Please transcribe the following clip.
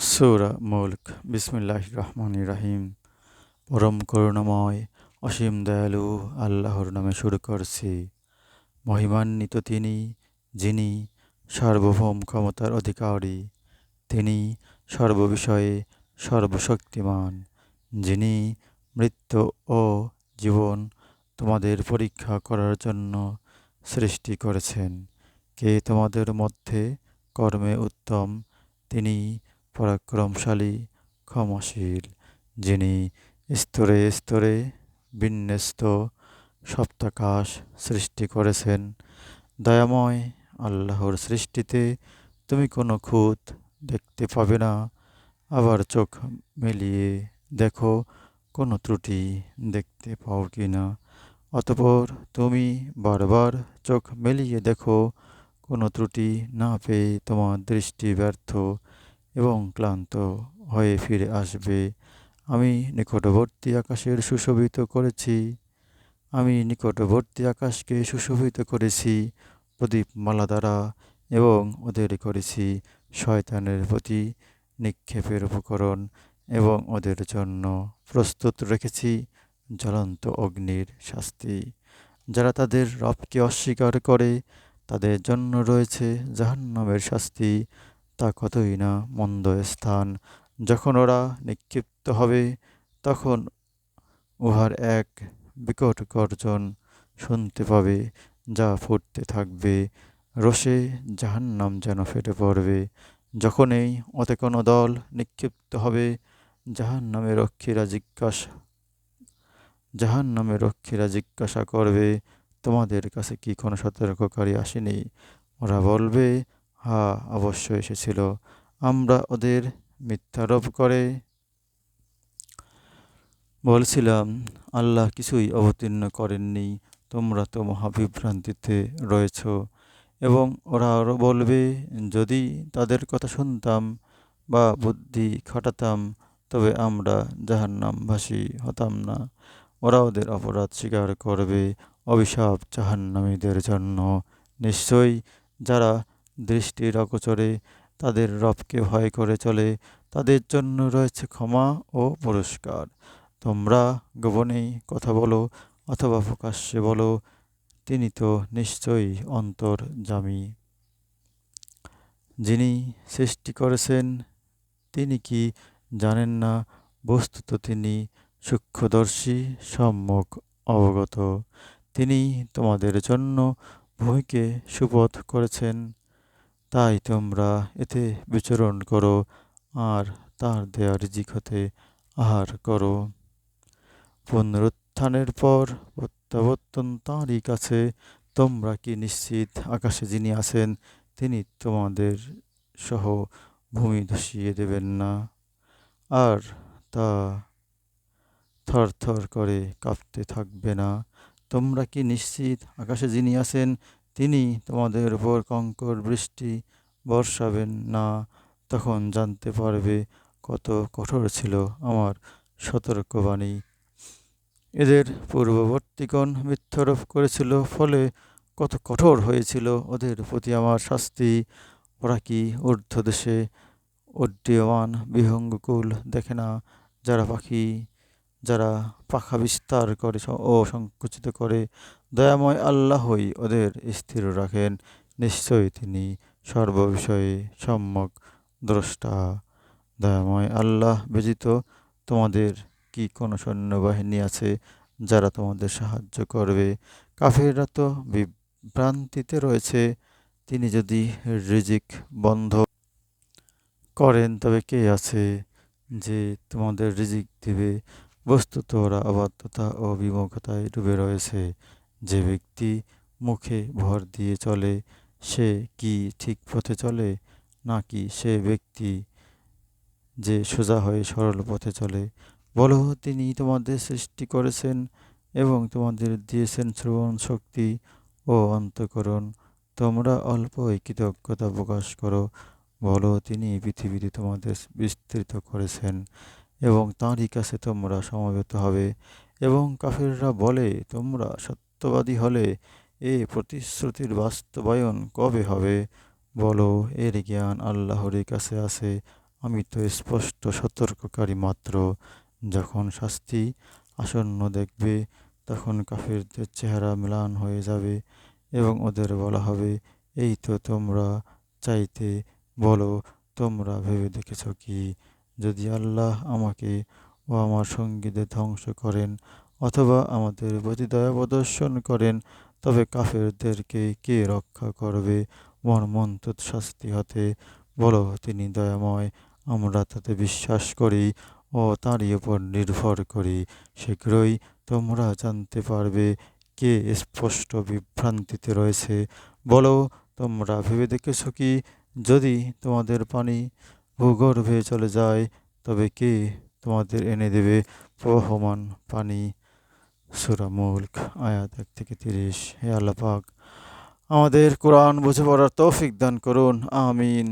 সূরা মুলক। বিসমিল্লাহ রহমান রাহিম। পরম করুণাময়, অসীম দয়ালু আল্লাহর নামে শুরু করছি। মহিমান্বিত তিনি, যিনি সার্বভৌম ক্ষমতার অধিকারী। তিনি সর্ববিষয়ে সর্বশক্তিমান। যিনি মৃত্যু ও জীবন তোমাদের পরীক্ষা করার জন্য সৃষ্টি করেছেন। কে তোমাদের মধ্যে কর্মে উত্তম, তিনি পরাক্রমশালী, ক্ষমাশীল, যিনি স্তরে স্তরে বিন্যস্ত সপ্তাকাশ সৃষ্টি করেছেন। দয়াময় আল্লাহর সৃষ্টিতে তুমি কোনো খুঁত দেখতে পাবে না। আবার চোখ মেলিয়ে দেখো, কোনো ত্রুটি দেখতে পাও কি না। অতপর তুমি বারবার চোখ মেলিয়ে দেখো, কোনো ত্রুটি না পেয়ে তোমার দৃষ্টি ব্যর্থ। এবং ক্লান্ত হয়ে ফিরে আসবে। আমি নিকটবর্তী আকাশের সুশোভিত করেছি। আমি নিকটবর্তী আকাশকে সুশোভিত করেছি প্রদীপমালা দ্বারা, এবং ওদের করেছি শয়তানের প্রতি নিক্ষেপের উপকরণ, এবং ওদের জন্য প্রস্তুত রেখেছি জ্বলন্ত অগ্নির শাস্তি। যারা তাদের রবকে অস্বীকার করে, তাদের জন্য রয়েছে জাহান্নামের শাস্তি। তা কতই না মন্দ স্থান। যখন ওরা নিক্ষিপ্ত হবে, তখন উহার এক বিকট গর্জন শুনতে পাবে, যা ফুটতে থাকবে। রোষে জাহান্নাম যেন ফেটে পড়বে। যখনই অতে কোনো দল নিক্ষিপ্ত হবে জাহান নামে রক্ষীরা জিজ্ঞাসা জাহান নামে রক্ষীরা জিজ্ঞাসা করবে, তোমাদের কাছে কি কোনো সতর্ককারী আসেনি? ওরা বলবে হা অবশ্য এসেছিল। আমরা ওদের মিথ্যারোপ করে বলছিলাম, আল্লাহ কিছুই অবতীর্ণ করেননি, তোমরা তো মহাবিভ্রান্তিতে রয়েছ। এবং ওরা আরও বলবে, যদি তাদের কথা শুনতাম বা বুদ্ধি খাটাতাম, তবে আমরা জাহান্নামভাসী হতাম না। ওরা ওদের অপরাধ স্বীকার করবে, অভিশাপ জাহান্নামীদের জন্য। নিশ্চয়ই যারা দৃষ্টির অগোচরে তাদের রবকে ভয় করে চলে। তাদের জন্য রয়েছে ক্ষমা ও পুরস্কার। তোমরা গোপনেই কথা বলো অথবা প্রকাশ্যে বলো, তিনি তো নিশ্চয়ই জামি যিনি সৃষ্টি করেছেন, তিনি কি জানেন না? বস্তুত তিনি সূক্ষ্মদর্শী সম্মুখ অবগত। তিনি তোমাদের জন্য ভূমিকে সুপথ করেছেন। তাই তোমরা এতে বিচরণ করো আর তার দেয়া রিজিক হতে আহার করো। পুনরুত্থানের পর প্রত্যাবর্তন তাঁরই কাছে। তোমরা কি নিশ্চিত আকাশে যিনি আছেন, তিনি তোমাদের সহ ভূমি ধসিয়ে দেবেন না? আর তা থর থর করে কাঁপতে থাকবে না। তোমরা কি নিশ্চিত আকাশে যিনি আছেন তিনি তোমাদের উপর কঙ্কর বৃষ্টি বর্ষাবেন না, তখন জানতে পারবে কত কঠোর ছিল আমার সতর্কবাণী। এদের পূর্ববর্তীগণ মিথ্যারোপ করেছিল, ফলে কত কঠোর হয়েছিল ওদের প্রতি আমার শাস্তি। ওরা কি ঊর্ধ্বদেশে উড্ডীয়মান বিহঙ্গকুল দেখে না যারা পাখি যারা পাখা বিস্তার করে ও সংকুচিত করে, দয়াময় আল্লাহই ওদের স্থির রাখেন। নিশ্চয়ই তিনি সর্ববিষয়ে সম্যক দ্রষ্টা। দয়াময় আল্লাহ ব্যতীত তোমাদের কি কোনো সৈন্যবাহিনী আছে যারা তোমাদের সাহায্য করবে? কাফেররা তো বিভ্রান্তিতে রয়েছে। তিনি যদি রিজিক বন্ধ করেন, তবে কে আছে যে তোমাদের রিজিক দিবে? বস্তুত ওরা অবাধ্যতা ও বিমুখতায় ডুবে রয়েছে। যে ব্যক্তি মুখে ভর দিয়ে চলে, সে কি ঠিক পথে চলে? নাকি সে ব্যক্তি যে সোজা হয়ে সরল পথে চলে? বলো, তিনি তোমাদের সৃষ্টি করেছেন এবং তোমাদের দিয়েছেন শ্রবণ শক্তি ও অন্তকরণ। তোমরা অল্পই কৃতজ্ঞতা প্রকাশ করো। বলো, তিনি পৃথিবীতে তোমাদের বিস্তৃত করেছেন। এবং তাঁরই কাছে তোমরা সমবেত হবে। এবং কাফেররা বলে, তোমরা সত্যবাদী হলে এ প্রতিশ্রুতির বাস্তবায়ন কবে হবে? বলো, এর জ্ঞান আল্লাহরই কাছে আছে। আমি তো স্পষ্ট সতর্ককারী মাত্র। যখন শাস্তি আসন্ন দেখবে, তখন কাফেরদের চেহারা ম্লান হয়ে যাবে এবং ওদের বলা হবে, এই তো তোমরা চাইতে বলো, তোমরা ভেবে দেখেছ কি? যদি আল্লাহ আমাকে ও আমার সঙ্গীদের ধ্বংস করেন অথবা আমাদের প্রতি দয়া প্রদর্শন করেন, তবে কাফেরদেরকে কে রক্ষা করবে? মর্মন্তুদ শাস্তি হতে বলো, তিনি দয়াময়। আমরা তাতে বিশ্বাস করি ও তারই উপর নির্ভর করি। শীঘ্রই তোমরা জানতে পারবে কে স্পষ্ট বিভ্রান্তিতে রয়েছে। বলো, তোমরা ভেবে দেখেছ কি? যদি তোমাদের পানি ভূগর্ভে চলে যায়, তবে কে তোমাদের এনে দেবে প্রহমান পানি? সুরা মুল্ক, আয়াত এক থেকে তিরিশ। হে আল্লাহ পাক, আমাদের কোরআন বুঝে পড়ার তৌফিক দান করুন, আমিন।